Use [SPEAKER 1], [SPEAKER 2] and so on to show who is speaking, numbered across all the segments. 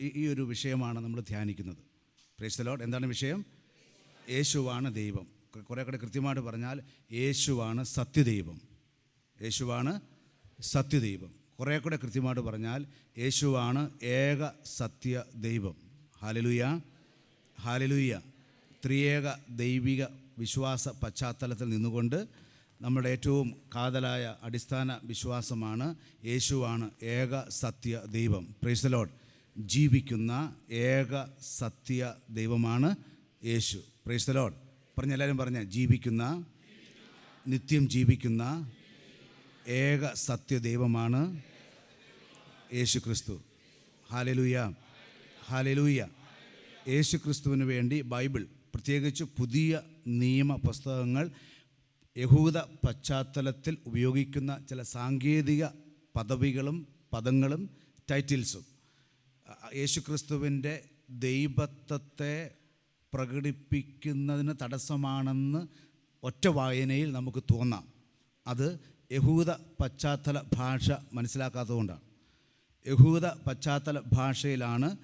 [SPEAKER 1] ഈ- ഒരു വിഷയമാണ് നമ്മൾ ധ്യാനിക്കുന്നത്. പ്രേസ്തലോട്ട് എന്താണ് വിഷയം? യേശുവാണ് ദൈവം. കുറേ കൂടെ കൃത്യമായിട്ട് പറഞ്ഞാൽ യേശുവാണ് സത്യദൈവം. യേശുവാണ് സത്യദൈവം. കുറേ കൂടെ കൃത്യമായിട്ട് പറഞ്ഞാൽ യേശുവാണ് ഏക സത്യ ദൈവം. ഹാലലുയ ഹാലലുയ ത്രിയേക ദൈവിക വിശ്വാസ പശ്ചാത്തലത്തിൽ നിന്നുകൊണ്ട് നമ്മുടെ ഏറ്റവും കാതലായ അടിസ്ഥാന വിശ്വാസമാണ് യേശുവാണ് ഏക സത്യ ദൈവം. പ്രൈസലോഡ് ജീവിക്കുന്ന ഏക സത്യ ദൈവമാണ് യേശു. പ്രൈസ്തലോൺ പറഞ്ഞ എല്ലാവരും പറഞ്ഞ ജീവിക്കുന്ന നിത്യം ജീവിക്കുന്ന ഏക സത്യ ദൈവമാണ് യേശു ക്രിസ്തു. ഹാലലൂയ ഹാലലൂയ യേശു ക്രിസ്തുവിന് വേണ്ടി ബൈബിൾ പ്രത്യേകിച്ച് പുതിയ നിയമ പുസ്തകങ്ങൾ യഹൂദ പശ്ചാത്തലത്തിൽ ഉപയോഗിക്കുന്ന ചില സാങ്കേതിക പദവികളും പദങ്ങളും ടൈറ്റിൽസും യേശുക്രിസ്തുവിന്റെ ദൈവത്വത്തെ പ്രകടിപ്പിക്കുന്നതിന് തടസ്സമാണെന്ന് ഒറ്റ വായനയിൽ നമുക്ക് തോന്നാം. അത് യഹൂദ പശ്ചാത്തല ഭാഷ മനസ്സിലാക്കാത്തതുകൊണ്ടാണ്. യഹൂദ പശ്ചാത്തല ഭാഷയിലാണ്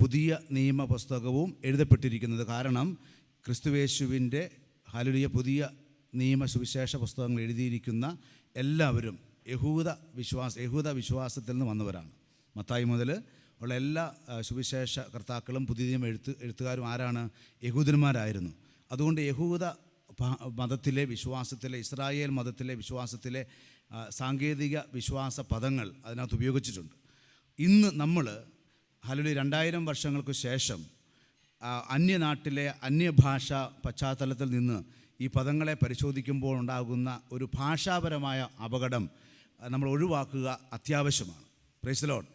[SPEAKER 1] പുതിയ നിയമ പുസ്തകവും എഴുതപ്പെട്ടിരിക്കുന്നത്. കാരണം ക്രിസ്തുവേശുവിന്റെ ഹലുലിയ പുതിയ നിയമ സുവിശേഷ പുസ്തകങ്ങൾ എഴുതിയിരിക്കുന്ന എല്ലാവരും യഹൂദ വിശ്വാസ യഹൂദ വിശ്വാസത്തിൽ നിന്ന് വന്നവരാണ്. മത്തായി മുതൽ ഉള്ള എല്ലാ സുവിശേഷ കർത്താക്കളും പുതിയ എഴുത്ത് എഴുത്തുകാരും ആരാണ്? യഹൂദന്മാരായിരുന്നു. അതുകൊണ്ട് യഹൂദ മതത്തിലെ വിശ്വാസത്തിലെ ഇസ്രായേൽ മതത്തിലെ വിശ്വാസത്തിലെ സാങ്കേതിക വിശ്വാസ പദങ്ങൾ അതിനകത്ത് ഉപയോഗിച്ചിട്ടുണ്ട്. ഇന്ന് നമ്മൾ ഹലുലി രണ്ടായിരം വർഷങ്ങൾക്ക് ശേഷം അന്യനാട്ടിലെ അന്യഭാഷ പശ്ചാത്തലത്തിൽ നിന്ന് ഈ പദങ്ങളെ പരിശോധിക്കുമ്പോൾ ഉണ്ടാകുന്ന ഒരു ഭാഷാപരമായ അപകടം നമ്മൾ ഒഴിവാക്കുക അത്യാവശ്യമാണ്. പ്രൈസലോൺ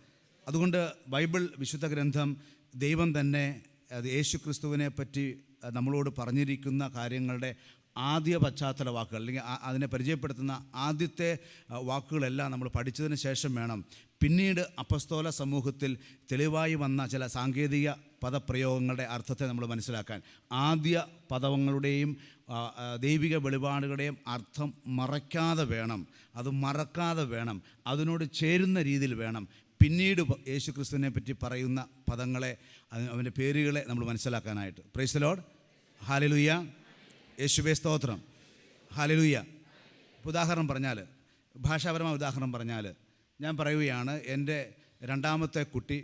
[SPEAKER 1] അതുകൊണ്ട് ബൈബിൾ വിശുദ്ധ ഗ്രന്ഥം ദൈവം തന്നെ അത് യേശു ക്രിസ്തുവിനെ പറ്റി നമ്മളോട് പറഞ്ഞിരിക്കുന്ന കാര്യങ്ങളുടെ ആദ്യ പശ്ചാത്തല വാക്കുകൾ അല്ലെങ്കിൽ അതിനെ പരിചയപ്പെടുത്തുന്ന ആദ്യത്തെ വാക്കുകളെല്ലാം നമ്മൾ പഠിച്ചതിന് ശേഷം വേണം. പിന്നീട് അപ്പസ്തോല സമൂഹത്തിൽ തെളിവായി വന്ന ചില സാങ്കേതിക പദപ്രയോഗങ്ങളുടെ അർത്ഥത്തെ നമ്മൾ മനസ്സിലാക്കാൻ. ആദ്യ ആ, ദൈവിക വെളിപാടുകളുടെയും അർത്ഥം മറയ്ക്കാതെ വേണം. അത് മറക്കാതെ വേണം. അതിനോട് ചേരുന്ന രീതിയിൽ വേണം. പിന്നീട് യേശുക്രിസ്തുവിനെ യേശു ക്രിസ്തുവിനെ പറ്റി പറയുന്ന പദങ്ങളെ അവന്റെ പേരുകളെ നമ്മൾ മനസ്സിലാക്കാനായിട്ട്. പ്രൈസലോഡ് ഹാലലുയ്യ യേശുബേ സ്തോത്രം. ഹാലലുയ്യ ഉദാഹരണം പറഞ്ഞാൽ ഭാഷാപരമായ ഉദാഹരണം പറഞ്ഞാൽ ഞാൻ പറയുകയാണ് എന്റെ രണ്ടാമത്തെ കുട്ടി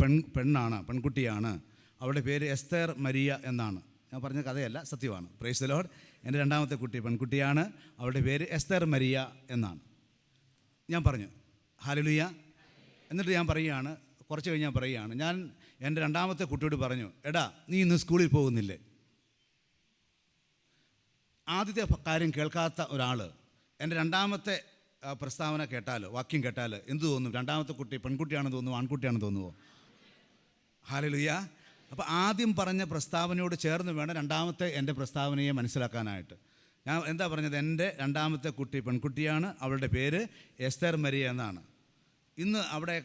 [SPEAKER 1] പെൺ പെണ്ണാണ് പെൺകുട്ടിയാണ്. അവളുടെ പേര് എസ്തേർ മരിയ എന്നാണ്. ഞാൻ പറഞ്ഞ കഥയല്ല സത്യമാണ്. പ്രൈസ് ലോഡ് എന്റെ രണ്ടാമത്തെ കുട്ടി പെൺകുട്ടിയാണ്. അവളുടെ പേര് എസ്തേർ മരിയ എന്നാണ്. ഞാൻ പറഞ്ഞു ഹാലലുയ എന്നിട്ട് ഞാൻ പറയുകയാണ് കുറച്ച് കഴിഞ്ഞ് ഞാൻ പറയുകയാണ്. ഞാൻ എന്റെ രണ്ടാമത്തെ കുട്ടിയോട് പറഞ്ഞു എടാ നീ ഇന്ന് സ്കൂളിൽ പോകുന്നില്ലേ? ആദ്യത്തെ കാര്യം കേൾക്കാത്ത ഒരാൾ എന്റെ രണ്ടാമത്തെ പ്രസ്താവന കേട്ടാലോ വാക്യം കേട്ടാലോ എന്ത് തോന്നും? രണ്ടാമത്തെ കുട്ടി പെൺകുട്ടിയാണെന്ന് തോന്നുമോ ആൺകുട്ടിയാണെന്ന് തോന്നുമോ ഹാലലുയ്യ അപ്പോൾ ആദ്യം പറഞ്ഞ പ്രസ്താവനയോട് ചേർന്ന് വേണം രണ്ടാമത്തെ എന്റെ പ്രസ്താവനയെ മനസ്സിലാക്കാനായിട്ട്. ഞാൻ എന്താ പറഞ്ഞത്? എന്റെ രണ്ടാമത്തെ കുട്ടി പെൺകുട്ടിയാണ് അവളുടെ പേര് എസ്തർ മരിയ എന്നാണ്. ഇന്ന് അവിടെ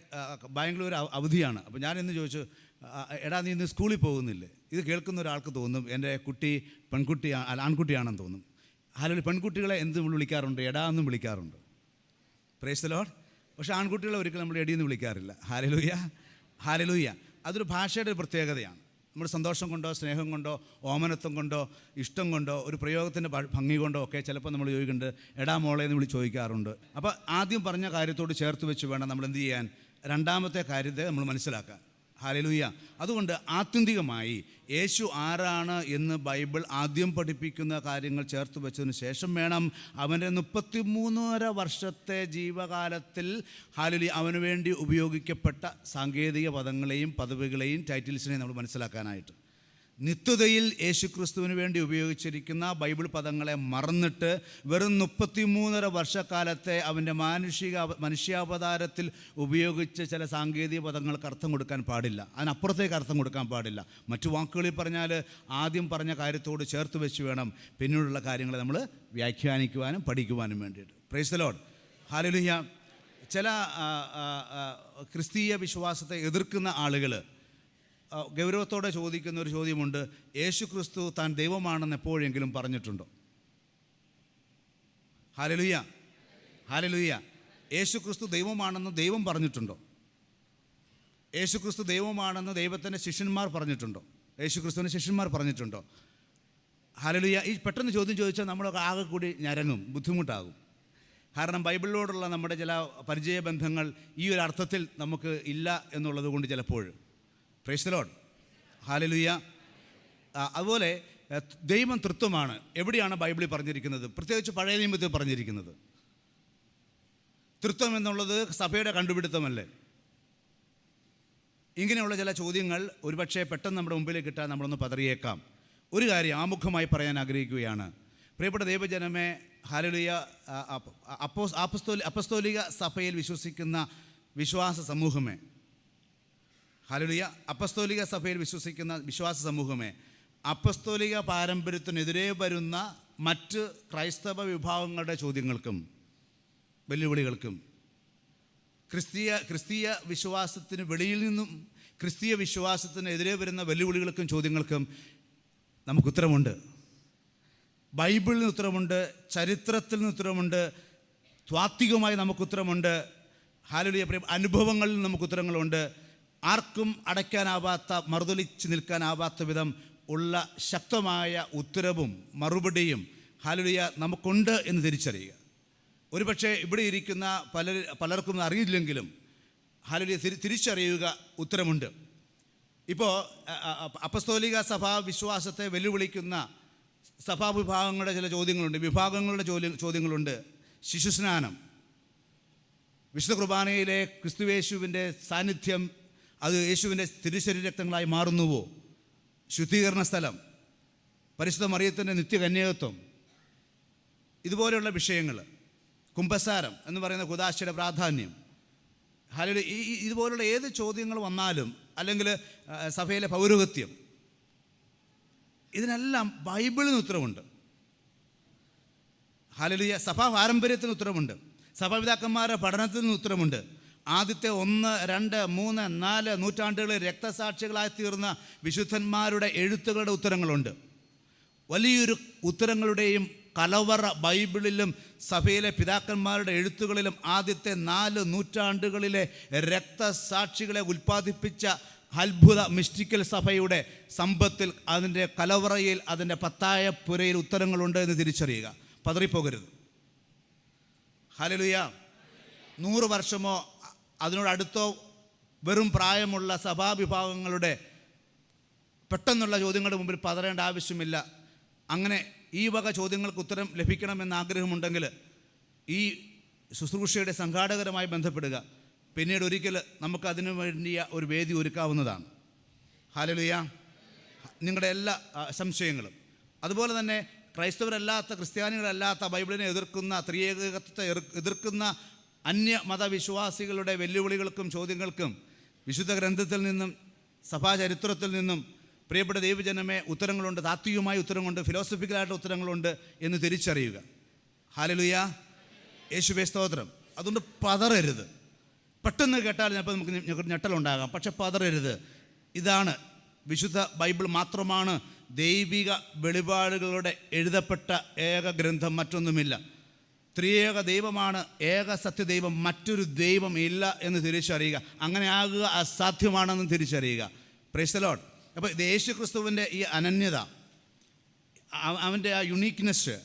[SPEAKER 1] ബാംഗ്ലൂർ അവ- അവധിയാണ്. അപ്പോൾ ഞാൻ ഇന്ന് ചോദിച്ചു എടാ നീ ഇന്ന് സ്കൂളിൽ പോകുന്നില്ലേ? ഇത് കേൾക്കുന്ന ഒരാൾക്ക് തോന്നും എന്റെ കുട്ടി പെൺകുട്ടി ആൺകുട്ടിയാണെന്ന് തോന്നും. അല്ലെങ്കിൽ പെൺകുട്ടികളെ എന്ത് വിളിക്കാറുണ്ട്? എടാ എന്നും വിളിക്കാറുണ്ട്. പ്രേസ് പക്ഷേ ആൺകുട്ടികളെ ഒരിക്കലും നമ്മൾ എടിയെന്ന് വിളിക്കാറില്ല. ഹാലലൂയ ഹാലലൂയ അതൊരു ഭാഷയുടെ ഒരു പ്രത്യേകതയാണ്. നമ്മൾ സന്തോഷം കൊണ്ടോ സ്നേഹം കൊണ്ടോ ഓമനത്വം കൊണ്ടോ ഇഷ്ടം കൊണ്ടോ ഒരു പ്രയോഗത്തിന്റെ ഭംഗി കൊണ്ടോ ഒക്കെ ചിലപ്പോൾ നമ്മൾ ചോദിക്കുന്നുണ്ട് എടാ മോളെ എന്ന് വിളി ചോദിക്കാറുണ്ട്. അപ്പോൾ ആദ്യം പറഞ്ഞ കാര്യത്തോട് ചേർത്ത് വെച്ച് വേണം നമ്മൾ എന്ത് ചെയ്യാൻ. രണ്ടാമത്തെ കാര്യത്തെ നമ്മൾ മനസ്സിലാക്കാൻ. ഹാലലൂയ. അതുകൊണ്ട് ആത്യന്തികമായി യേശു ആരാണ് എന്ന് ബൈബിൾ ആദ്യം പഠിപ്പിക്കുന്ന കാര്യങ്ങൾ ചേർത്ത് വെച്ചതിന് ശേഷം വേണം അവന്റെ മുപ്പത്തിമൂന്നര വർഷത്തെ ജീവകാലത്തിൽ ഹാലലി അവന് വേണ്ടി ഉപയോഗിക്കപ്പെട്ട സാങ്കേതിക പദങ്ങളെയും പദവികളെയും ടൈറ്റിൽസിനെയും നമ്മൾ മനസ്സിലാക്കാനായിട്ട്. നിത്യതയിൽ യേശുക്രിസ്തുവിന് വേണ്ടി ഉപയോഗിച്ചിരിക്കുന്ന ബൈബിൾ പദങ്ങളെ മറന്നിട്ട് വെറും മുപ്പത്തിമൂന്നര വർഷക്കാലത്തെ അവന്റെ മാനുഷിക മനുഷ്യാവതാരത്തിൽ ഉപയോഗിച്ച ചില സാങ്കേതിക പദങ്ങൾക്ക് അർത്ഥം കൊടുക്കാൻ പാടില്ല. അതിനപ്പുറത്തേക്ക് അർത്ഥം കൊടുക്കാൻ പാടില്ല. മറ്റു വാക്കുകളിൽ പറഞ്ഞാൽ ആദ്യം പറഞ്ഞ കാര്യത്തോട് ചേർത്ത് വെച്ച് വേണം പിന്നീടുള്ള കാര്യങ്ങൾ നമ്മൾ വ്യാഖ്യാനിക്കുവാനും പഠിക്കുവാനും വേണ്ടിയിട്ട്. പ്രൈസലോഡ് ഹാലലുഹ്യ ചില ക്രിസ്തീയ വിശ്വാസത്തെ എതിർക്കുന്ന ആളുകൾ ഗൗരവത്തോടെ ചോദിക്കുന്ന ഒരു ചോദ്യമുണ്ട്. യേശു ക്രിസ്തു താൻ ദൈവമാണെന്ന് എപ്പോഴെങ്കിലും പറഞ്ഞിട്ടുണ്ടോ? ഹാലലുയ്യ ഹാലലുയ്യ യേശു ക്രിസ്തു ദൈവമാണെന്ന് ദൈവം പറഞ്ഞിട്ടുണ്ടോ? യേശു ക്രിസ്തു ദൈവമാണെന്ന് ദൈവത്തിന്റെ ശിഷ്യന്മാർ പറഞ്ഞിട്ടുണ്ടോ? യേശു ക്രിസ്തുവിന്റെ ശിഷ്യന്മാർ പറഞ്ഞിട്ടുണ്ടോ? ഹാലലുയ്യ ഈ പെട്ടെന്ന് ചോദ്യം ചോദിച്ചാൽ നമ്മളൊക്കെ ആകെ കൂടി ഞരങ്ങും ബുദ്ധിമുട്ടാകും. കാരണം ബൈബിളിനോടുള്ള നമ്മുടെ ചില പരിചയബന്ധങ്ങൾ ഈ ഒരു അർത്ഥത്തിൽ നമുക്ക് ഇല്ല എന്നുള്ളത് കൊണ്ട് ചിലപ്പോൾ പ്രേസ്തലോഡ് ഹാലലുയ്യ അതുപോലെ ദൈവം തൃത്വമാണ്. എവിടെയാണ് ബൈബിളിൽ പറഞ്ഞിരിക്കുന്നത്? പ്രത്യേകിച്ച് പഴയ നിയമത്തിൽ പറഞ്ഞിരിക്കുന്നത്. തൃത്വം എന്നുള്ളത് സഭയുടെ കണ്ടുപിടുത്തമല്ലേ? ഇങ്ങനെയുള്ള ചില ചോദ്യങ്ങൾ ഒരുപക്ഷെ പെട്ടെന്ന് നമ്മുടെ മുമ്പിലേക്ക് കിട്ടാൻ നമ്മളൊന്ന് പതറിയേക്കാം. ഒരു കാര്യം ആമുഖമായി പറയാൻ ആഗ്രഹിക്കുകയാണ്. പ്രിയപ്പെട്ട ദൈവജനമേ ഹാലലിയ അപ്പോസ് അപ്പസ്തോലി അപ്പസ്തോലിക സഭയിൽ വിശ്വസിക്കുന്ന വിശ്വാസ സമൂഹമേ ഹാലലിയ. അപ്പസ്തോലിക സഭയിൽ വിശ്വസിക്കുന്ന വിശ്വാസ സമൂഹമേ അപ്പസ്തോലിക പാരമ്പര്യത്തിനെതിരെ വരുന്ന മറ്റ് ക്രൈസ്തവ വിഭാഗങ്ങളുടെ ചോദ്യങ്ങൾക്കും വെല്ലുവിളികൾക്കും ക്രിസ്തീയ ക്രിസ്തീയ വിശ്വാസത്തിന് വെളിയിൽ നിന്നും ക്രിസ്തീയ വിശ്വാസത്തിനെതിരെ വരുന്ന വെല്ലുവിളികൾക്കും ചോദ്യങ്ങൾക്കും നമുക്ക് ഉത്തരമുണ്ട്. ബൈബിളിന് ഉത്തരമുണ്ട് ചരിത്രത്തിൽ നിന്ന് ഉത്തരമുണ്ട് ത്വാത്വികമായി നമുക്ക് ഉത്തരമുണ്ട്. ഹാലുലിയ അനുഭവങ്ങളിൽ നമുക്ക് ഉത്തരങ്ങളുണ്ട്. ആർക്കും അടയ്ക്കാനാവാത്ത മറുതൊലിച്ച് നിൽക്കാനാവാത്ത വിധം ഉള്ള ശക്തമായ ഉത്തരവും മറുപടിയും ഹാലുലിയ നമുക്കുണ്ട് എന്ന് തിരിച്ചറിയുക. ഒരുപക്ഷെ ഇവിടെ ഇരിക്കുന്ന പല പലർക്കും അറിയില്ലെങ്കിലും ഹാലുലിയ തിരി തിരിച്ചറിയുക ഉത്തരമുണ്ട്. ഇപ്പോൾ അപ്പസ്തോലിക സഭാ വിശ്വാസത്തെ വെല്ലുവിളിക്കുന്ന സഭാവിഭാഗങ്ങളുടെ ചില ചോദ്യങ്ങളുണ്ട്. വിഭാഗങ്ങളുടെ ചോദ്യ ചോദ്യങ്ങളുണ്ട്. ശിശുസ്നാനം. വിശുദ്ധ കുർബാനയിലെ ക്രിസ്തുവേശുവിന്റെ സാന്നിധ്യം അത് യേശുവിന്റെ തിരുശരീരക്തങ്ങളായി മാറുന്നുവോ? ശുദ്ധീകരണ സ്ഥലം പരിശുദ്ധ മറിയത്തിന്റെ നിത്യകന്യകത്വം ഇതുപോലെയുള്ള വിഷയങ്ങൾ കുംഭസാരം എന്ന് പറയുന്ന കുദാശയുടെ പ്രാധാന്യം. ഹാലലി ഈ ഈ- ഇതുപോലുള്ള ഏത് ചോദ്യങ്ങൾ വന്നാലും അല്ലെങ്കിൽ സഭയിലെ പൗരോഗത്യം ഇതിനെല്ലാം ബൈബിളിന് ഉത്തരവുണ്ട്. ഹാലലിയ സഭാ പാരമ്പര്യത്തിന് ഉത്തരവുണ്ട്. സഭാപിതാക്കന്മാരുടെ പഠനത്തിന് ഉത്തരവുണ്ട്. ആദ്യത്തെ ഒന്ന് രണ്ട് മൂന്ന് നാല് നൂറ്റാണ്ടുകളിൽ രക്തസാക്ഷികളായി തീർന്ന വിശുദ്ധന്മാരുടെ എഴുത്തുകളുടെ ഉത്തരങ്ങളുണ്ട്. വലിയൊരു ഉത്തരങ്ങളുടെയും കലവറ ബൈബിളിലും സഭയിലെ പിതാക്കന്മാരുടെ എഴുത്തുകളിലും ആദ്യത്തെ നാല് നൂറ്റാണ്ടുകളിലെ രക്തസാക്ഷികളെ ഉൽപ്പാദിപ്പിച്ച അത്ഭുത മിസ്റ്റിക്കൽ സഭയുടെ സമ്പത്തിൽ അതിന്റെ കലവറയിൽ അതിന്റെ പത്തായ പുരയിൽ ഉത്തരങ്ങളുണ്ട് എന്ന് തിരിച്ചറിയുക. പതറിപ്പോകരുത്. ഹലലുയ നൂറ് വർഷമോ അതിനോടടുത്തോ വെറും പ്രായമുള്ള സഭാവിഭാഗങ്ങളുടെ പെട്ടെന്നുള്ള ചോദ്യങ്ങളുടെ മുമ്പിൽ പതറേണ്ട ആവശ്യമില്ല. അങ്ങനെ ഈ വക ചോദ്യങ്ങൾക്ക് ഉത്തരം ലഭിക്കണമെന്ന് ആഗ്രഹമുണ്ടെങ്കിൽ ഈ ശുശ്രൂഷയുടെ സംഘാടകരുമായി ബന്ധപ്പെടുക. പിന്നീട് ഒരിക്കൽ നമുക്ക് അതിനു വേണ്ടിയ ഒരു വേദി ഒരുക്കാവുന്നതാണ്. ഹാലലിയ നിങ്ങളുടെ എല്ലാ സംശയങ്ങളും. അതുപോലെ തന്നെ ക്രൈസ്തവരല്ലാത്ത ക്രിസ്ത്യാനികളല്ലാത്ത ബൈബിളിനെ എതിർക്കുന്ന ത്രിയേകത്വത്തെ എതിർക്കുന്ന അന്യ മതവിശ്വാസികളുടെ വെല്ലുവിളികൾക്കും ചോദ്യങ്ങൾക്കും വിശുദ്ധ ഗ്രന്ഥത്തിൽ നിന്നും സഭാചരിത്രത്തിൽ നിന്നും പ്രിയപ്പെട്ട ദൈവജനമേ ഉത്തരങ്ങളുണ്ട്. താത്വികമായ ഉത്തരങ്ങളുണ്ട്. ഫിലോസഫിക്കലായിട്ട് ഉത്തരങ്ങളുണ്ട് എന്ന് തിരിച്ചറിയുക. ഹാലലുയ യേശുബേ സ്തോത്രം. അതുകൊണ്ട് പതറരുത്. പെട്ടെന്ന് കേട്ടാൽ ചിലപ്പോൾ നമുക്ക് ഞങ്ങൾക്ക് ഞെട്ടലുണ്ടാകാം. പക്ഷെ പതറരുത്. ഇതാണ് വിശുദ്ധ ബൈബിൾ മാത്രമാണ് ദൈവിക വെളിപാടുകളുടെ എഴുതപ്പെട്ട ഏക ഗ്രന്ഥം. മറ്റൊന്നുമില്ല. ത്രിയേക ദൈവമാണ് ഏക സത്യദൈവം മറ്റൊരു ദൈവം ഇല്ല എന്ന് തിരിച്ചറിയുക. അങ്ങനെ ആകുക അസാധ്യമാണെന്ന് തിരിച്ചറിയുക. പ്രൈസലോട്ട് അപ്പോൾ ഇത് യേശു ക്രിസ്തുവിന്റെ ഈ അനന്യത അവ- അവന്റെ ആ യുണീക്നെസ്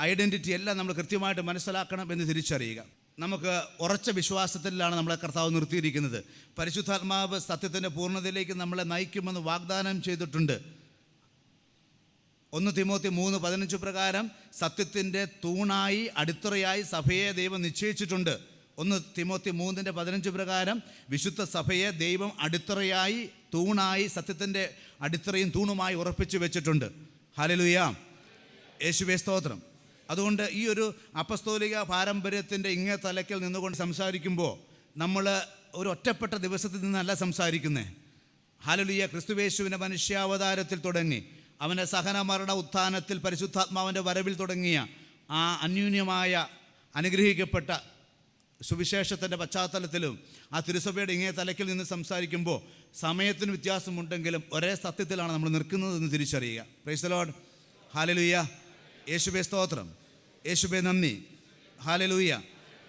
[SPEAKER 1] ഐഡന്റിറ്റി എല്ലാം നമ്മൾ കൃത്യമായിട്ട് മനസ്സിലാക്കണം എന്ന് തിരിച്ചറിയുക. നമുക്ക് ഉറച്ച വിശ്വാസത്തിലാണ് നമ്മളെ കർത്താവ് നിർത്തിയിരിക്കുന്നത്. പരിശുദ്ധാത്മാവ് സത്യത്തിന്റെ പൂർണതയിലേക്ക് നമ്മളെ നയിക്കുമെന്ന് വാഗ്ദാനം ചെയ്തിട്ടുണ്ട്. ഒന്ന് തിമോത്തി മൂന്ന് പതിനഞ്ച് പ്രകാരം സത്യത്തിന്റെ തൂണായി അടിത്തറയായി സഭയെ ദൈവം നിശ്ചയിച്ചിട്ടുണ്ട്. ഒന്ന് തിമോത്തി മൂന്നിന്റെ പതിനഞ്ച് പ്രകാരം വിശുദ്ധ സഭയെ ദൈവം അടിത്തറയായി തൂണായി സത്യത്തിന്റെ അടിത്തറയും തൂണുമായി ഉറപ്പിച്ചു വെച്ചിട്ടുണ്ട്. ഹലലുയാം യേശുവേ സ്തോത്രം. അതുകൊണ്ട് ഈ ഒരു അപസ്തോലിക പാരമ്പര്യത്തിന്റെ ഇങ്ങേ തലയ്ക്കൽ നിന്നുകൊണ്ട് സംസാരിക്കുമ്പോൾ നമ്മൾ ഒരു ഒറ്റപ്പെട്ട ദിവസത്തിൽ നിന്നല്ല സംസാരിക്കുന്നത് ഹാലലുയ ക്രിസ്തുവേശുവിന്റെ മനുഷ്യാവതാരത്തിൽ തുടങ്ങി. അവന്റെ സഹനമരണ ഉത്ഥാനത്തിൽ പരിശുദ്ധാത്മാവിന്റെ വരവിൽ തുടങ്ങിയ ആ അന്യൂന്യമായ അനുഗ്രഹിക്കപ്പെട്ട സുവിശേഷത്തിന്റെ പശ്ചാത്തലത്തിലും ആ തിരുസഭയുടെ ഇങ്ങേ തലയ്ക്കിൽ നിന്ന് സംസാരിക്കുമ്പോൾ സമയത്തിന് വ്യത്യാസമുണ്ടെങ്കിലും ഒരേ സത്യത്തിലാണ് നമ്മൾ നിൽക്കുന്നതെന്ന് തിരിച്ചറിയുക. പ്രൈസലോഡ് ഹാലലുയ്യ യേശുബെ സ്തോത്രം. യേശുബെ നന്ദി. ഹാലലൂയ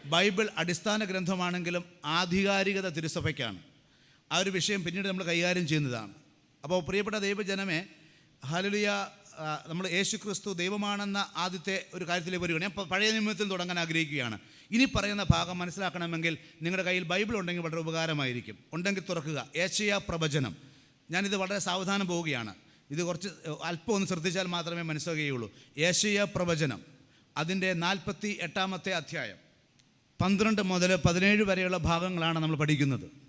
[SPEAKER 1] ബൈബിൾ അടിസ്ഥാന ഗ്രന്ഥമാണെങ്കിലും ആധികാരികത തിരുസഭയ്ക്കാണ്. ആ ഒരു വിഷയം പിന്നീട് നമ്മൾ കൈകാര്യം ചെയ്യുന്നതാണ്. അപ്പോൾ പ്രിയപ്പെട്ട ദൈവജനമേ ഹാലലുയ നമ്മൾ യേശു ക്രിസ്തു ദൈവമാണെന്ന ആദ്യത്തെ ഒരു കാര്യത്തിലേക്ക് വരികയാണ് ഞാൻ പഴയ നിയമത്തിൽ തുടങ്ങാൻ ആഗ്രഹിക്കുകയാണ്. ഇനി പറയുന്ന ഭാഗം മനസ്സിലാക്കണമെങ്കിൽ നിങ്ങളുടെ കയ്യിൽ ബൈബിൾ ഉണ്ടെങ്കിൽ വളരെ ഉപകാരമായിരിക്കും. ഉണ്ടെങ്കിൽ തുറക്കുക. ഏഷ്യ പ്രവചനം. ഞാനിത് വളരെ സാവധാനം പോവുകയാണ്. ഇത് കുറച്ച് അല്പം ഒന്ന് ശ്രദ്ധിച്ചാൽ മാത്രമേ മനസ്സിലാകുകയുള്ളൂ ഏഷ്യ പ്രവചനം. അതിന്റെ നാൽപ്പത്തി എട്ടാമത്തെ അധ്യായം. പന്ത്രണ്ട് മുതൽ പതിനേഴ് വരെയുള്ള ഭാഗങ്ങളാണ് നമ്മൾ പഠിക്കുന്നത്.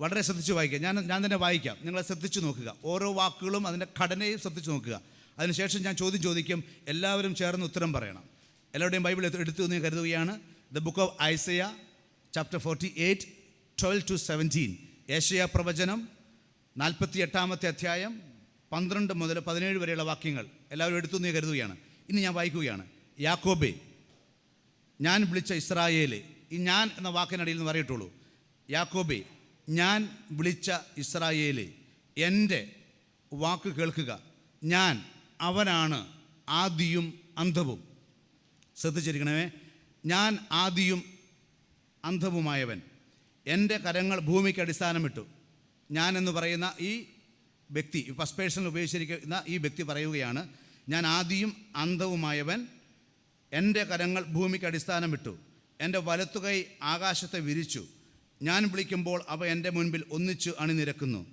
[SPEAKER 1] വളരെ ശ്രദ്ധിച്ച് വായിക്കാം ഞാൻ ഞാൻ തന്നെ വായിക്കാം. നിങ്ങളെ ശ്രദ്ധിച്ച് നോക്കുക. ഓരോ വാക്കുകളും അതിന്റെ ഘടനയും ശ്രദ്ധിച്ച് നോക്കുക. അതിനുശേഷം ഞാൻ ചോദ്യം ചോദിക്കും. എല്ലാവരും ചേർന്ന് ഉത്തരം പറയണം. എല്ലാവരുടെയും ബൈബിൾ എടുത്ത് എന്ന് കരുതുകയാണ്. The book of Isaiah chapter forty eight twelve to seventeen Asia പ്രവചനം നാൽപ്പത്തി എട്ടാമത്തെ അധ്യായം പന്ത്രണ്ട് മുതൽ പതിനേഴ് വരെയുള്ള വാക്യങ്ങൾ. എല്ലാവരും എടുത്തു എന്ന് കരുതുകയാണ്. ഇനി ഞാൻ വായിക്കുകയാണ്. യാക്കോബേ ഞാൻ വിളിച്ച ഇസ്രായേലെ ഈ ഞാൻ എന്ന വാക്കിനടിയിൽ നിന്ന് പറയട്ടുള്ളൂ യാക്കോബെ ഞാൻ വിളിച്ച ഇസ്രായേലെ എന്റെ വാക്ക് കേൾക്കുക. ഞാൻ അവനാണ് ആദിയും അന്ധവും. ശ്രദ്ധിച്ചിരിക്കണമേ ഞാൻ ആദിയും അന്ധവുമായവൻ. എന്റെ കരങ്ങൾ ഭൂമിക്ക് അടിസ്ഥാനമിട്ടു. ഞാൻ എന്ന് പറയുന്ന ഈ വ്യക്തി ഫസ്റ്റ് പേഴ്സണിൽ ഉപയോഗിച്ചിരിക്കുന്ന ഈ വ്യക്തി പറയുകയാണ് ഞാൻ ആദിയും അന്ധവുമായവൻ എന്റെ കരങ്ങൾ ഭൂമിക്ക് അടിസ്ഥാനമിട്ടു. എന്റെ വലത്തുകൈ ആകാശത്തെ വിരിച്ചു. ഞാൻ വിളിക്കുമ്പോൾ അവ എന്റെ മുൻപിൽ ഒന്നിച്ചു അണിനിരക്കുന്നു.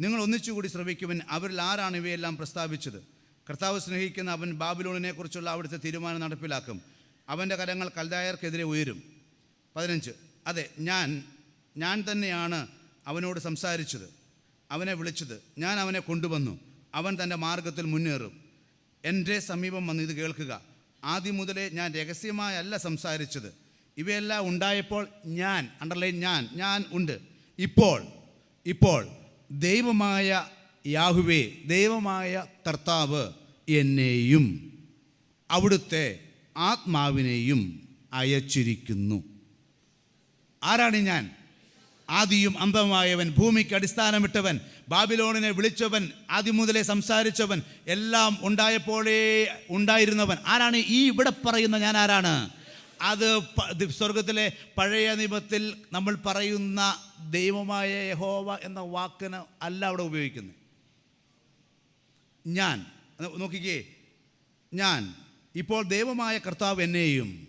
[SPEAKER 1] നിങ്ങൾ ഒന്നിച്ചുകൂടി ശ്രമിക്കുവൻ അവരിൽ ആരാണ് ഇവയെല്ലാം പ്രസ്താവിച്ചത്? കർത്താവ് സ്നേഹിക്കുന്ന അവൻ ബാബിലോണിനെക്കുറിച്ചുള്ള അവിടുത്തെ തീരുമാനം നടപ്പിലാക്കും. അവന്റെ കരങ്ങൾ കൽദായർക്കെതിരെ ഉയരും. പതിനഞ്ച് അതെ ഞാൻ ഞാൻ തന്നെയാണ് അവനോട് സംസാരിച്ചത് അവനെ വിളിച്ചത് ഞാൻ അവനെ കൊണ്ടുവന്നു അവൻ തന്റെ മാർഗത്തിൽ മുന്നേറും. എന്റെ സമീപം വന്ന് ഇത് കേൾക്കുക. ആദ്യം മുതലേ ഞാൻ രഹസ്യമായല്ല സംസാരിച്ചത്. ഇവയെല്ലാം ഉണ്ടായപ്പോൾ ഞാൻ അണ്ടർലൈൻ ഞാൻ ഞാൻ ഉണ്ട്. ഇപ്പോൾ ഇപ്പോൾ ദൈവമായ യാഹുവേ ദൈവമായ കർത്താവ് എന്നെയും അവിടുത്തെ ആത്മാവിനെയും അയച്ചിരിക്കുന്നു. ആരാണ് ഞാൻ? ആദിയും അന്തമായവൻ ഭൂമിക്ക് അടിസ്ഥാനമിട്ടവൻ ബാബിലോണിനെ വിളിച്ചവൻ ആദ്യം മുതലേ സംസാരിച്ചവൻ എല്ലാം ഉണ്ടായപ്പോഴേ ഉണ്ടായിരുന്നവൻ. ആരാണ് ഈ ഇവിടെ പറയുന്ന ഞാൻ ആരാണ്? അത് സ്വർഗത്തിലെ പഴയ നിയമത്തിൽ നമ്മൾ പറയുന്ന ദൈവമായ യഹോവ എന്ന വാക്കിന് അല്ല അവിടെ ഉപയോഗിക്കുന്നത്. ഞാൻ നോക്കിക്കേ ഞാൻ ഇപ്പോൾ ദൈവമായ കർത്താവ് എന്നെയും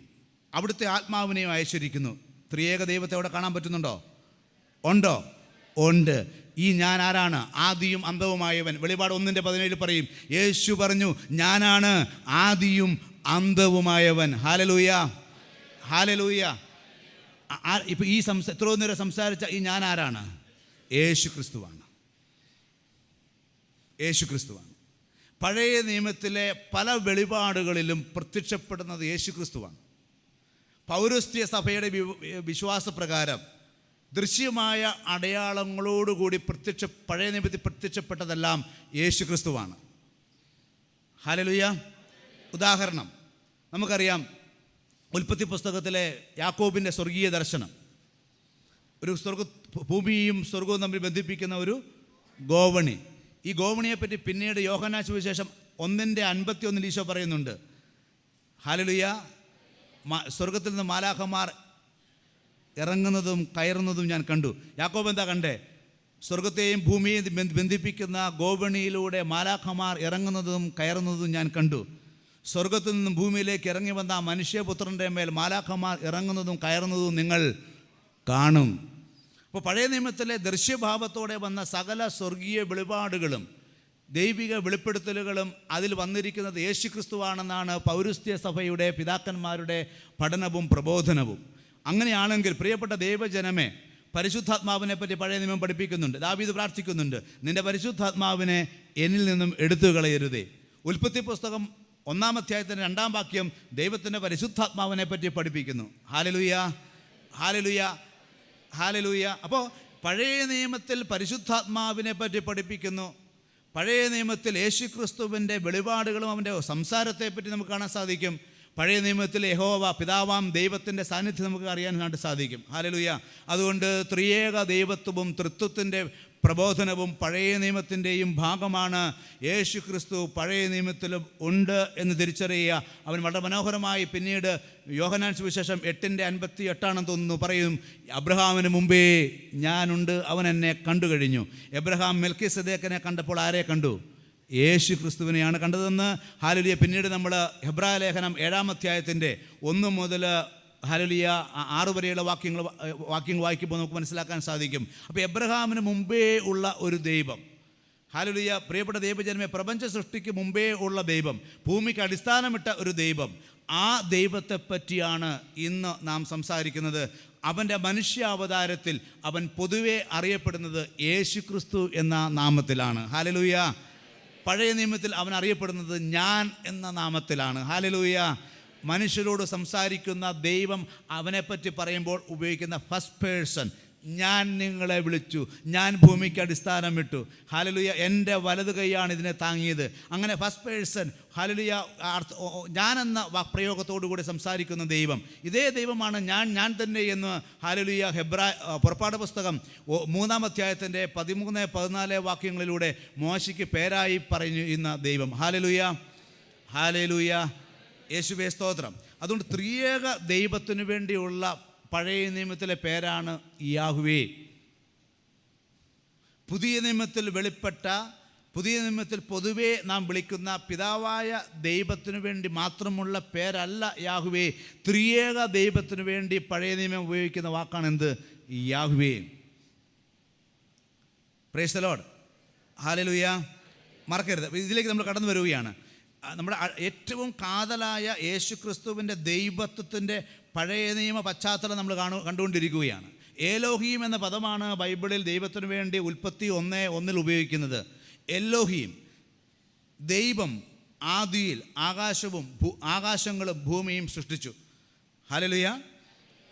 [SPEAKER 1] അവിടുത്തെ ആത്മാവിനെയും അയച്ചിരിക്കുന്നു. ത്രിയേക ദൈവത്തെ അവിടെ കാണാൻ പറ്റുന്നുണ്ടോ? ഉണ്ടോ? ഉണ്ട്. ഈ ഞാൻ ആരാണ്? ആദിയും അന്തവുമായവൻ വെളിപാട് ഒന്നിന്റെ പതിനേഴ് പറയും യേശു പറഞ്ഞു ഞാനാണ് ആദിയും അന്തവുമായവൻ ഹാലലൂയ ഹാലലൂയ. ഇപ്പം ഈ സംസ എത്രയോ നേരം സംസാരിച്ച ഈ ഞാൻ ആരാണ് യേശു ക്രിസ്തുവാണ് യേശു ക്രിസ്തുവാണ് പഴയ നിയമത്തിലെ പല വെളിപാടുകളിലും പ്രത്യക്ഷപ്പെടുന്നത് യേശു ക്രിസ്തുവാണ് പൗരസ്ത്യ സഭയുടെ വിശ്വാസ വിശ്വാസപ്രകാരം ദൃശ്യമായ അടയാളങ്ങളോടുകൂടി പ്രത്യക്ഷ പഴയ നിയമത്തിൽ പ്രത്യക്ഷപ്പെട്ടതെല്ലാം യേശു ക്രിസ്തുവാണ് ഹാലലുയ. ഉദാഹരണം. നമുക്കറിയാം ഉൽപ്പത്തി പുസ്തകത്തിലെ യാക്കോബിന്റെ സ്വർഗീയ ദർശനം. ഒരു സ്വർഗ ഭൂമിയും സ്വർഗവും തമ്മിൽ ബന്ധിപ്പിക്കുന്ന ഒരു ഗോവണി. ഈ ഗോവണിയെപ്പറ്റി പിന്നീട് യോഹനാ വിശേഷം ഒന്നിന്റെ അൻപത്തി ഒന്നിൽ ഈശോ പറയുന്നുണ്ട്. ഹാലലുയ സ്വർഗത്തിൽ നിന്ന് മാലാഖമാർ ഇറങ്ങുന്നതും കയറുന്നതും ഞാൻ കണ്ടു. യാക്കോബ് എന്താ കണ്ടേ? സ്വർഗത്തെയും ഭൂമിയെയും ബന്ധ- ബന്ധിപ്പിക്കുന്ന ഗോവണിയിലൂടെ മാലാഖമാർ ഇറങ്ങുന്നതും കയറുന്നതും ഞാൻ കണ്ടു. സ്വർഗത്തിൽ നിന്നും ഭൂമിയിലേക്ക് ഇറങ്ങി വന്ന ആ മനുഷ്യപുത്രന്റെ മേൽ മാലാഖമാർ ഇറങ്ങുന്നതും കയറുന്നതും നിങ്ങൾ കാണും. അപ്പോൾ പഴയ നിയമത്തിലെ ദൃശ്യഭാവത്തോടെ വന്ന സകല സ്വർഗീയ വെളിപാടുകളും ദൈവിക വെളിപ്പെടുത്തലുകളും അതിൽ വന്നിരിക്കുന്നത് യേശുക്രിസ്തുവാണെന്നാണ് പൗരസ്ത്യ സഭയുടെ പിതാക്കന്മാരുടെ പഠനവും പ്രബോധനവും. അങ്ങനെയാണെങ്കിൽ പ്രിയപ്പെട്ട ദൈവജനമേ പരിശുദ്ധാത്മാവിനെ പറ്റി പഴയ നിയമം പഠിപ്പിക്കുന്നുണ്ട് ദാവീദ് പ്രാർത്ഥിക്കുന്നുണ്ട് നിന്റെ പരിശുദ്ധാത്മാവിനെ എന്നിൽ നിന്നും എടുത്തു കളയരുതേ ഉൽപ്പത്തി പുസ്തകം ഒന്നാം അധ്യായത്തിന്റെ രണ്ടാം വാക്യം ദൈവത്തിന്റെ പരിശുദ്ധാത്മാവിനെ പറ്റി പഠിപ്പിക്കുന്നു. ഹാലലുയ ഹാലലുയ ഹാലലൂയ അപ്പോൾ പഴയ നിയമത്തിൽ പരിശുദ്ധാത്മാവിനെ പറ്റി പഠിപ്പിക്കുന്നു. പഴയ നിയമത്തിൽ യേശു ക്രിസ്തുവിന്റെ വെളിപാടുകളും അവന്റെ സംസാരത്തെപ്പറ്റി നമുക്ക് കാണാൻ സാധിക്കും. പഴയ നിയമത്തിൽ യഹോവ പിതാവാം ദൈവത്തിന്റെ സാന്നിധ്യം നമുക്ക് അറിയാനായിട്ട് സാധിക്കും. ഹാലലൂയ അതുകൊണ്ട് ത്രിയേക ദൈവത്വവും തൃത്വത്തിന്റെ പ്രബോധനവും പഴയ നിയമത്തിന്റെയും ഭാഗമാണ് യേശു ക്രിസ്തു പഴയ നിയമത്തിലും ഉണ്ട് എന്ന് തിരിച്ചറിയുക. അവൻ വളരെ മനോഹരമായി പിന്നീട് യോഹനാൻ സുവിശേഷം എട്ടിന്റെ അൻപത്തി എട്ടാണെന്ന് തോന്നുന്നു പറയും അബ്രഹാമിന് മുമ്പേ ഞാനുണ്ട് അവൻ എന്നെ കണ്ടു കഴിഞ്ഞു. എബ്രഹാം മെൽക്കി സദേക്കനെ കണ്ടപ്പോൾ ആരെ കണ്ടു? യേശു ക്രിസ്തുവിനെയാണ് കണ്ടതെന്ന്. ഹാലുലിയ. പിന്നീട് നമ്മൾ ഹെബ്രാ ലേഖനം ഏഴാം അധ്യായത്തിന്റെ ഒന്ന് മുതൽ ഹലലിയ ആറ് വരെയുള്ള വാക്യങ്ങൾ വാക്യങ്ങൾ വായിക്കുമ്പോൾ നമുക്ക് മനസ്സിലാക്കാൻ സാധിക്കും. അപ്പോൾ എബ്രഹാമിന് മുമ്പേ ഉള്ള ഒരു ദൈവം. ഹാലുലിയ പ്രിയപ്പെട്ട ദൈവജനമേ പ്രപഞ്ച സൃഷ്ടിക്ക് മുമ്പേ ഉള്ള ദൈവം ഭൂമിക്ക് അടിസ്ഥാനമിട്ട ഒരു ദൈവം. ആ ദൈവത്തെ പറ്റിയാണ് ഇന്ന് നാം സംസാരിക്കുന്നത്. അവന്റെ മനുഷ്യാവതാരത്തിൽ അവൻ പൊതുവെ അറിയപ്പെടുന്നത് യേശുക്രിസ്തു എന്ന നാമത്തിലാണ്. ഹാലലൂയ പഴയ നിയമത്തിൽ അവൻ അറിയപ്പെടുന്നത് ഞാൻ എന്ന നാമത്തിലാണ്. ഹാലലൂയ മനുഷ്യരോട് സംസാരിക്കുന്ന ദൈവം അവനെപ്പറ്റി പറയുമ്പോൾ ഉപയോഗിക്കുന്ന ഫസ്റ്റ് പേഴ്സൺ ഞാൻ നിങ്ങളെ വിളിച്ചു. ഞാൻ ഭൂമിക്ക് അടിസ്ഥാനം ഇട്ടു. ഹാലലുയ എന്റെ വലത് കൈയാണ് ഇതിനെ താങ്ങിയത്. അങ്ങനെ ഫസ്റ്റ് പേഴ്സൺ ഹാലലുയ എന്ന പ്രയോഗത്തോടു കൂടി സംസാരിക്കുന്ന ദൈവം. ഇതേ ദൈവമാണ് ഞാൻ ഞാൻ തന്നെ എന്ന് ഹാലലുയ ഹെബ്രാ പുറപ്പാട് പുസ്തകം മൂന്നാം അധ്യായത്തിന്റെ പതിമൂന്ന് പതിനാല് വാക്യങ്ങളിലൂടെ മോശയ്ക്ക് പേരായി പറഞ്ഞു ഇന്ന ദൈവം. ഹാലലുയ ഹാലലുയ യേശുവേ സ്തോത്രം. അതുകൊണ്ട് ത്രിയേക ദൈവത്തിനു വേണ്ടിയുള്ള പഴയ നിയമത്തിലെ പേരാണ് യാഹുവേ. പുതിയ നിയമത്തിൽ വെളിപ്പെട്ട പുതിയ നിയമത്തിൽ പൊതുവേ നാം വിളിക്കുന്ന പിതാവായ ദൈവത്തിനു വേണ്ടി മാത്രമുള്ള പേരല്ല യാഹുവേ. ത്രിയേക ദൈവത്തിനു വേണ്ടി പഴയ നിയമം ഉപയോഗിക്കുന്ന വാക്കാണ് എന്ത്? യാഹുവേ. പ്രേസലോഡ് ഹാലലുയ മറക്കരുത്. ഇതിലേക്ക് നമ്മൾ കടന്നു വരികയാണ്. നമ്മുടെ ഏറ്റവും കാതലായ യേശു ക്രിസ്തുവിന്റെ ദൈവത്വത്തിന്റെ പഴയ നിയമ പശ്ചാത്തലം നമ്മൾ കാണു കണ്ടുകൊണ്ടിരിക്കുകയാണ്. ഏലോഹീം എന്ന പദമാണ് ബൈബിളിൽ ദൈവത്തിനു വേണ്ടി ഉൽപ്പത്തി ഒന്ന് ഒന്നിൽ ഉപയോഗിക്കുന്നത്. എല്ലോഹീം ദൈവം ആദിയിൽ ആകാശവും ഭൂ- ആകാശങ്ങളും ഭൂമിയും സൃഷ്ടിച്ചു. ഹാലലുയ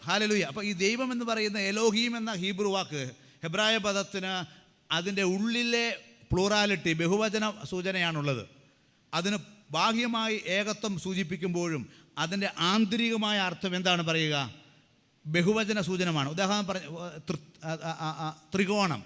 [SPEAKER 1] ഹാലലുയ അപ്പോൾ ഈ ദൈവം എന്ന് പറയുന്ന എലോഹീം എന്ന ഹീബ്രു വാക്ക് ഹെബ്രായ പദത്തിന് അതിന്റെ ഉള്ളിലെ പ്ലൂറാലിറ്റി ബഹുവചന സൂചനയാണുള്ളത്. അതിന് ബാഹ്യമായി ഏകത്വം സൂചിപ്പിക്കുമ്പോഴും അതിന്റെ ആന്തരികമായ അർത്ഥം എന്താണ് പറയുക? ബഹുവചന സൂചനമാണ്. ഉദാഹരണം പറഞ്ഞ ത്രികോണം.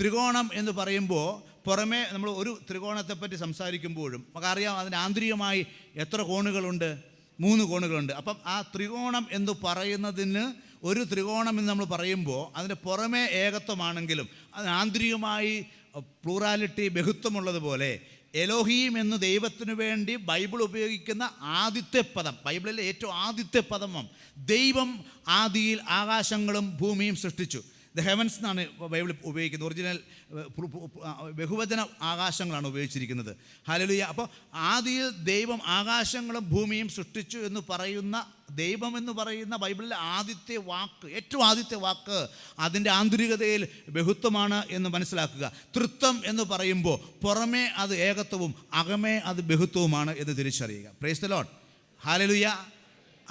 [SPEAKER 1] ത്രികോണം എന്ന് പറയുമ്പോൾ പുറമേ നമ്മൾ ഒരു ത്രികോണത്തെപ്പറ്റി സംസാരിക്കുമ്പോഴും നമുക്കറിയാം അതിന് ആന്തരികമായി എത്ര കോണുകളുണ്ട്? മൂന്ന് കോണുകളുണ്ട്. അപ്പം ആ ത്രികോണം എന്ന് പറയുന്നതിന് ഒരു ത്രികോണം എന്ന് നമ്മൾ പറയുമ്പോൾ അതിന്റെ പുറമേ ഏകത്വമാണെങ്കിലും അത് ആന്തരികമായി പ്ലൂറാലിറ്റി ബഹുത്വമുള്ളതുപോലെ എലോഹീം എന്ന് ദൈവത്തിനു വേണ്ടി ബൈബിൾ ഉപയോഗിക്കുന്ന ആദ്യത്തെ പദം. ബൈബിളിലെ ഏറ്റവും ആദ്യത്തെ പദമം ദൈവം ആദിയിൽ ആകാശങ്ങളും ഭൂമിയും സൃഷ്ടിച്ചു. ദ ഹെവൻസ് എന്നാണ് ബൈബിൾ ഉപയോഗിക്കുന്നത്. ഒറിജിനൽ ബഹുവചന ആകാശങ്ങളാണ് ഉപയോഗിച്ചിരിക്കുന്നത്. ഹലലുയ അപ്പോൾ ആദ്യയിൽ ദൈവം ആകാശങ്ങളും ഭൂമിയും സൃഷ്ടിച്ചു എന്ന് പറയുന്ന ദൈവം എന്ന് പറയുന്ന ബൈബിളിലെ ആദ്യത്തെ വാക്ക് ഏറ്റവും ആദ്യത്തെ വാക്ക് അതിന്റെ ആന്തരികതയിൽ ബഹുത്വമാണ് എന്ന് മനസ്സിലാക്കുക. തൃത്വം എന്ന് പറയുമ്പോൾ പുറമേ അത് ഏകത്വവും അകമേ അത് ബഹുത്വവുമാണ് എന്ന് തിരിച്ചറിയുക. പ്രേസ് ലോൺ ഹാലലുയ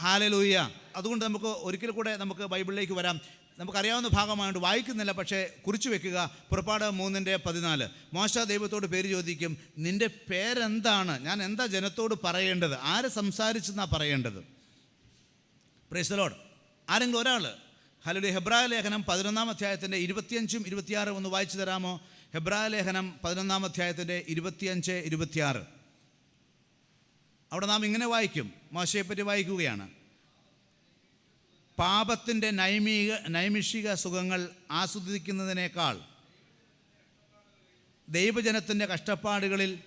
[SPEAKER 1] ഹാലലുയ അതുകൊണ്ട് നമുക്ക് ഒരിക്കൽ കൂടെ നമുക്ക് ബൈബിളിലേക്ക് വരാം. നമുക്കറിയാവുന്ന ഭാഗമായിട്ട് വായിക്കുന്നില്ല പക്ഷേ കുറിച്ചു വെക്കുക. പുറപ്പാട് മൂന്നിന്റെ പതിനാല്. മോശ ദൈവത്തോട് പേര് ചോദിക്കും നിന്റെ പേരെന്താണ്? ഞാൻ എന്താ ജനത്തോട് പറയേണ്ടത്? ആര് സംസാരിച്ചെന്നാണ് പറയേണ്ടത്? പ്രൈസലോഡ് ആരെങ്കിലും ഒരാൾ ഹലോ ഹെബ്രായ ലേഖനം പതിനൊന്നാം അധ്യായത്തിന്റെ ഇരുപത്തിയഞ്ചും ഇരുപത്തിയാറും ഒന്ന് വായിച്ചു തരാമോ? ഹെബ്രായ ലേഖനം പതിനൊന്നാം അധ്യായത്തിന്റെ ഇരുപത്തിയഞ്ച് ഇരുപത്തിയാറ്. അവിടെ നാം ഇങ്ങനെ വായിക്കും. മോശയെപ്പറ്റി വായിക്കുകയാണ്. പാപത്തിന്റെ നൈമിക നൈമിഷിക സുഖങ്ങൾ ആസ്വദിക്കുന്നതിനേക്കാൾ ദൈവജനത്തിന്റെ കഷ്ടപ്പാടുകളിൽ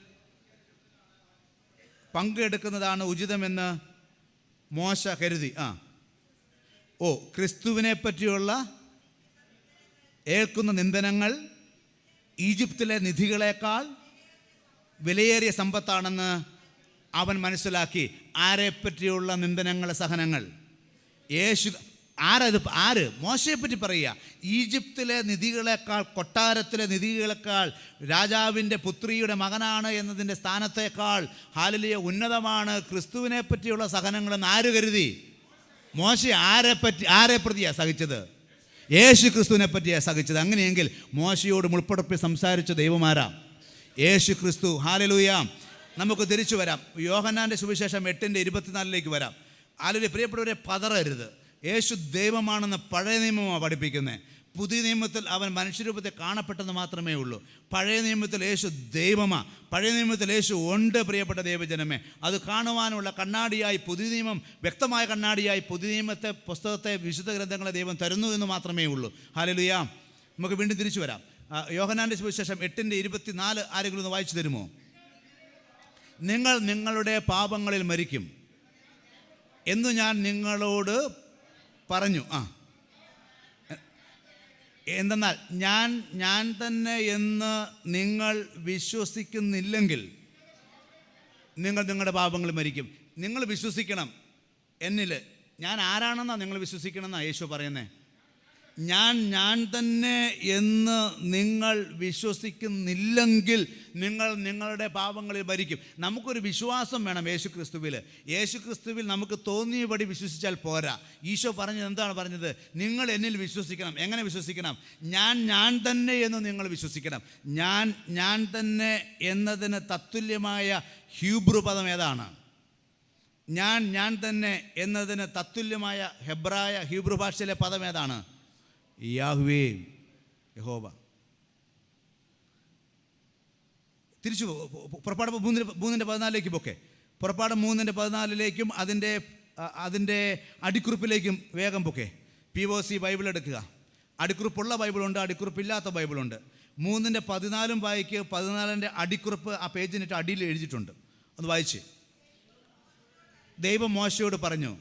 [SPEAKER 1] പങ്കെടുക്കുന്നതാണ് ഉചിതമെന്ന് മോശ കരുതി. ആ. ഓ ക്രിസ്തുവിനെ പറ്റിയുള്ള ഏൽക്കുന്ന നിന്ദനങ്ങൾ ഈജിപ്തിലെ നിധികളേക്കാൾ വിലയേറിയ സമ്പത്താണെന്ന് അവൻ മനസ്സിലാക്കി. ആരെപ്പറ്റിയുള്ള നിന്ദനങ്ങൾ സഹനങ്ങൾ? യേശു ആരത് ആര്? മോശയെപ്പറ്റി പറയുക. ഈജിപ്തിലെ നിധികളെക്കാൾ കൊട്ടാരത്തിലെ നിധികളെക്കാൾ രാജാവിന്റെ പുത്രിയുടെ മകനാണ് എന്നതിന്റെ സ്ഥാനത്തേക്കാൾ ഹാലിലിയ ഉന്നതമാണ് ക്രിസ്തുവിനെ പറ്റിയുള്ള സഹനങ്ങളെന്ന് ആര് കരുതി? മോശ ആരെ പറ്റി ആരെ പ്രതിയാണ് സഹിച്ചത്? യേശു ക്രിസ്തുവിനെ പറ്റിയാണ് സഹിച്ചത്. അങ്ങനെയെങ്കിൽ മോശയോട് മുൾപ്പെടുപ്പി സംസാരിച്ച ദൈവമാരാം? യേശു ക്രിസ്തു. ഹാലലൂയാം. നമുക്ക് തിരിച്ചു വരാം. യോഹന്നാന്റെ സുവിശേഷം എട്ടിന്റെ ഇരുപത്തിനാലിലേക്ക് വരാം. ആലൊരു പ്രിയപ്പെട്ടവരെ പതറരുത്. യേശു ദൈവമാണെന്ന് പഴയ നിയമമാണ് പഠിപ്പിക്കുന്നത് പുതിയ നിയമത്തിൽ അവൻ മനുഷ്യരൂപത്തെ കാണപ്പെട്ടെന്ന് മാത്രമേ ഉള്ളൂ. പഴയ നിയമത്തിൽ യേശു ദൈവമാ. പഴയ നിയമത്തിൽ യേശു ഉണ്ട് പ്രിയപ്പെട്ട ദൈവജനമേ. അത് കാണുവാനുള്ള കണ്ണാടിയായി പുതിയ നിയമം വ്യക്തമായ കണ്ണാടിയായി പുതിയ നിയമത്തെ പുസ്തകത്തെ വിശുദ്ധ ഗ്രന്ഥങ്ങളെ ദൈവം തരുന്നു എന്ന് മാത്രമേ ഉള്ളൂ. ഹാലലുയാം നമുക്ക് വീണ്ടും തിരിച്ചു വരാം. യോഹനാന്റെ സുവിശേഷം എട്ടിന്റെ ഇരുപത്തിനാല് ആരെങ്കിലും ഒന്ന് വായിച്ചു തരുമോ? നിങ്ങൾ നിങ്ങളുടെ പാപങ്ങളിൽ മരിക്കും. എന്ന് ഞാൻ നിങ്ങളോട് പറഞ്ഞു. ആ. എന്തെന്നാൽ ഞാൻ ഞാൻ തന്നെ എന്ന് നിങ്ങൾ വിശ്വസിക്കുന്നില്ലെങ്കിൽ നിങ്ങൾ നിങ്ങളുടെ പാപങ്ങൾ മരിക്കും. നിങ്ങൾ വിശ്വസിക്കണം എന്നിൽ ഞാൻ ആരാണെന്നാണ് നിങ്ങൾ വിശ്വസിക്കണമെന്നാണ് യേശു പറയുന്നത് ഞാൻ ഞാൻ തന്നെ എന്ന് നിങ്ങൾ വിശ്വസിക്കുന്നില്ലെങ്കിൽ നിങ്ങൾ നിങ്ങളുടെ പാപങ്ങളിൽ ഭരിക്കും നമുക്കൊരു വിശ്വാസം വേണം യേശു ക്രിസ്തുവിൽ യേശു ക്രിസ്തുവിൽ നമുക്ക് തോന്നിയപടി വിശ്വസിച്ചാൽ പോരാ. ഈശോ പറഞ്ഞത് എന്താണ് പറഞ്ഞത്? നിങ്ങൾ എന്നിൽ വിശ്വസിക്കണം. എങ്ങനെ വിശ്വസിക്കണം? ഞാൻ ഞാൻ തന്നെ എന്ന് നിങ്ങൾ വിശ്വസിക്കണം. ഞാൻ ഞാൻ തന്നെ എന്നതിന് തത്തുല്യമായ ഹ്യൂബ്രു പദം ഏതാണ്? ഞാൻ ഞാൻ തന്നെ എന്നതിന് തത്തുല്യമായ ഹെബ്രായ ഹീബ്രു ഭാഷയിലെ പദം ഏതാണ്? യാഹ്വേ യഹോബ തിരിച്ചു പുറപ്പാട് മൂന്നിന് മൂന്നിന്റെ പതിനാലിലേക്കും ഒക്കെ പുറപ്പാട് മൂന്നിന്റെ പതിനാലിലേക്കും അതിന്റെ അതിന്റെ അടിക്കുറിപ്പിലേക്കും വേഗം പൊക്കെ. പി ഒ സി ബൈബിൾ എടുക്കുക. അടിക്കുറിപ്പുള്ള ബൈബിളുണ്ട് അടിക്കുറിപ്പില്ലാത്ത ബൈബിളുണ്ട്. മൂന്നിന്റെ പതിനാലും വായിക്ക് പതിനാലിന്റെ അടിക്കുറിപ്പ് ആ പേജിനിട്ട് അടിയിൽ എഴുതിയിട്ടുണ്ട്. ഒന്ന് വായിച്ച്. ദൈവം മോശയോട് പറഞ്ഞു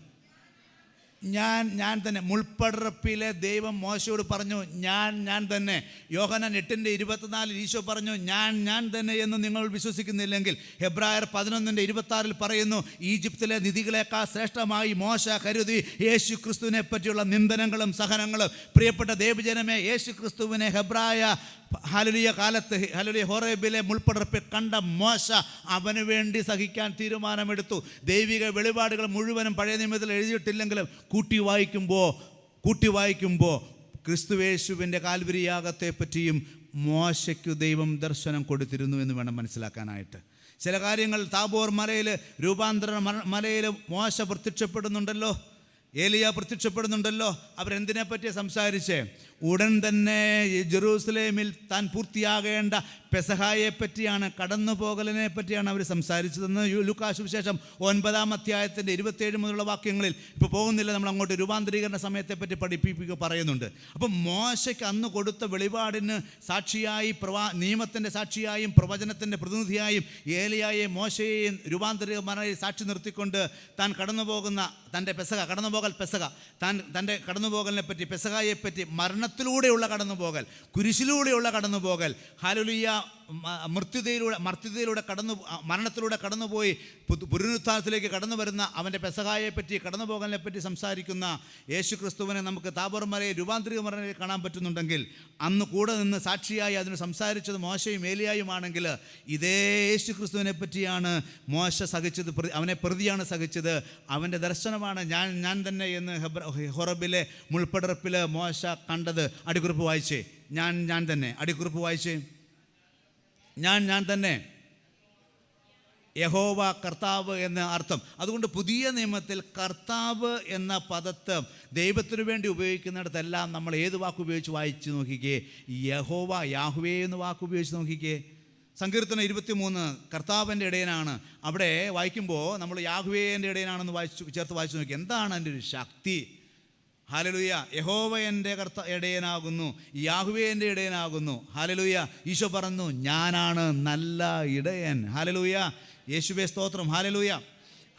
[SPEAKER 1] ഞാൻ ഞാൻ തന്നെ. മുൾപ്പടർപ്പിലെ ദൈവം മോശയോട് പറഞ്ഞു ഞാൻ ഞാൻ തന്നെ. യോഹനൻ എട്ടിന്റെ ഇരുപത്തിനാലിൽ ഈശോ പറഞ്ഞു ഞാൻ ഞാൻ തന്നെ എന്ന് നിങ്ങൾ വിശ്വസിക്കുന്നില്ലെങ്കിൽ ഹെബ്രായർ പതിനൊന്നിന്റെ ഇരുപത്താറിൽ പറയുന്നു ഈജിപ്തിലെ നിധികളെക്കാൾ ശ്രേഷ്ഠമായി മോശ കരുതി യേശു ക്രിസ്തുവിനെ പറ്റിയുള്ള നിന്ദനങ്ങളും സഹനങ്ങളും. പ്രിയപ്പെട്ട ദേവജനമേ യേശു ക്രിസ്തുവിനെ ഹെബ്രായ ഹലുലിയ കാലത്ത് ഹലുലിയ ഹോറേബിലെ മുൾപ്പടർപ്പിൽ കണ്ട മോശ അവന് വേണ്ടി സഹിക്കാൻ തീരുമാനമെടുത്തു. ദൈവിക വെളിപാടുകൾ മുഴുവനും പഴയ നിയമത്തിൽ എഴുതിയിട്ടില്ലെങ്കിലും കൂട്ടി വായിക്കുമ്പോൾ കൂട്ടി വായിക്കുമ്പോൾ ക്രിസ്തുവേശുവിന്റെ കാൽവരിയാകത്തെ പറ്റിയും മോശയ്ക്കു ദൈവം ദർശനം കൊടുത്തിരുന്നു എന്ന് വേണം മനസ്സിലാക്കാനായിട്ട്. ചില കാര്യങ്ങൾ താബോർ മലയിൽ രൂപാന്തര മലയിൽ മോശ പ്രത്യക്ഷപ്പെടുന്നുണ്ടല്ലോ ഏലിയ പ്രത്യക്ഷപ്പെടുന്നുണ്ടല്ലോ അവരെന്തിനെ പറ്റി സംസാരിച്ചേ? ഉടൻ തന്നെ ജെറൂസലേമിൽ താൻ പൂർത്തിയാകേണ്ട പെസഹായെ പറ്റിയാണ് കടന്നു പോകലിനെ പറ്റിയാണ് അവർ സംസാരിച്ചതെന്ന് യു- വിശേഷം ഒൻപതാം അധ്യായത്തിന്റെ ഇരുപത്തേഴ് മുതലുള്ള വാക്യങ്ങളിൽ ഇപ്പോൾ പോകുന്നില്ല. നമ്മൾ അങ്ങോട്ട് രൂപാന്തരീകരണ സമയത്തെപ്പറ്റി പഠിപ്പിക്കുക പറയുന്നുണ്ട്. അപ്പം മോശയ്ക്ക് അന്ന് കൊടുത്ത വെളിപാടിന് സാക്ഷിയായി പ്രവാ നിയമത്തിന്റെ സാക്ഷിയായും പ്രവചനത്തിന്റെ പ്രതിനിധിയായും ഏലിയായെ മോശയെയും രൂപാന്തരീകരണമായി സാക്ഷി നിർത്തിക്കൊണ്ട് താൻ കടന്നു പോകുന്ന തന്റെ പെസക കടന്നു പോകൽ പെസക താൻ തന്റെ കടന്നു പോകലിനെ പറ്റി പെസകായെ പറ്റി മരണത്തിലൂടെയുള്ള കടന്നുപോകൽ കുരിശിലൂടെയുള്ള കടന്നുപോകൽ. ഹാലുലിയ മൃത്യുതയിലൂടെ മർത്യതയിലൂടെ കടന്നു മരണത്തിലൂടെ കടന്നുപോയി പുനരുത്ഥാനത്തിലേക്ക് കടന്നു വരുന്ന അവന്റെ പെസഹായെപ്പറ്റി പറ്റി പോകലിനെപ്പറ്റി പറ്റി സംസാരിക്കുന്ന യേശു ക്രിസ്തുവിനെ നമുക്ക് താബോർ മലയെ രൂപാന്തരിക മറയിൽ കാണാൻ പറ്റുന്നുണ്ടെങ്കിൽ അന്ന് കൂടെ നിന്ന് സാക്ഷിയായി അതിന് സംസാരിച്ചത് മോശയും ഏലിയായുമാണെങ്കിൽ ഇതേ യേശു ക്രിസ്തുവിനെ പറ്റിയാണ് മോശ സഹിച്ചത് അവനെ പ്രതിയാണ് സഹിച്ചത്. അവന്റെ ദർശനമാണ് ഞാൻ ഞാൻ തന്നെ എന്ന് ഹൊറബിലെ മുൾപ്പടർപ്പിൽ മോശ കണ്ടത്. അടിക്കുറിപ്പ് വായിച്ചേ. ഞാൻ ഞാൻ തന്നെ. അടിക്കുറിപ്പ് വായിച്ചേ. ഞാൻ ഞാൻ തന്നെ. യഹോവ കർത്താവ് എന്ന അർത്ഥം. അതുകൊണ്ട് പുതിയ നിയമത്തിൽ കർത്താവ് എന്ന പദത്തെ ദൈവത്തിനു വേണ്ടി ഉപയോഗിക്കുന്നിടത്തെല്ലാം നമ്മൾ ഏത് വാക്ക് ഉപയോഗിച്ച് വായിച്ച് നോക്കിക്കേ? യഹോവ യാഹുവേ എന്ന് വാക്ക് ഉപയോഗിച്ച് നോക്കിക്കേ. സങ്കീർത്തനം ഇരുപത്തിമൂന്ന് കർത്താവിന്റെ ഇടയനാണ്. അവിടെ വായിക്കുമ്പോൾ നമ്മൾ യാഹുവേന്റെ ഇടയനാണെന്ന് വായിച്ചു ചേർത്ത് വായിച്ചു നോക്കി എന്താണ് എന്റെ ഒരു ശക്തി? ഹാലലുയ. യഹോവ എന്റെ കർത്ത ഇടയനാകുന്നു. യാഹുവേ എന്റെ ഇടയനാകുന്നു. ഹാലലുയ. ഈശോ പറഞ്ഞു ഞാനാണ് നല്ല ഇടയൻ. ഹാലലുയ. യേശുവേ സ്തോത്രം. ഹാലലുയ.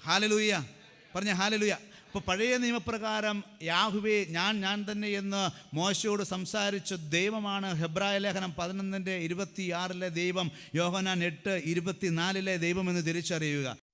[SPEAKER 1] ഹാലലുയ. പറഞ്ഞ ഹാലലുയ. ഇപ്പോൾ പഴയ നിയമപ്രകാരം യാഹുവേ ഞാൻ ഞാൻ തന്നെ എന്ന് മോശയോട് സംസാരിച്ച ദൈവമാണ് ഹെബ്രായ ലേഖനം പതിനൊന്നിന്റെ ഇരുപത്തിയാറിലെ ദൈവം യോഹനാൻ എട്ട് ഇരുപത്തിനാലിലെ ദൈവം എന്ന് തിരിച്ചറിയുക.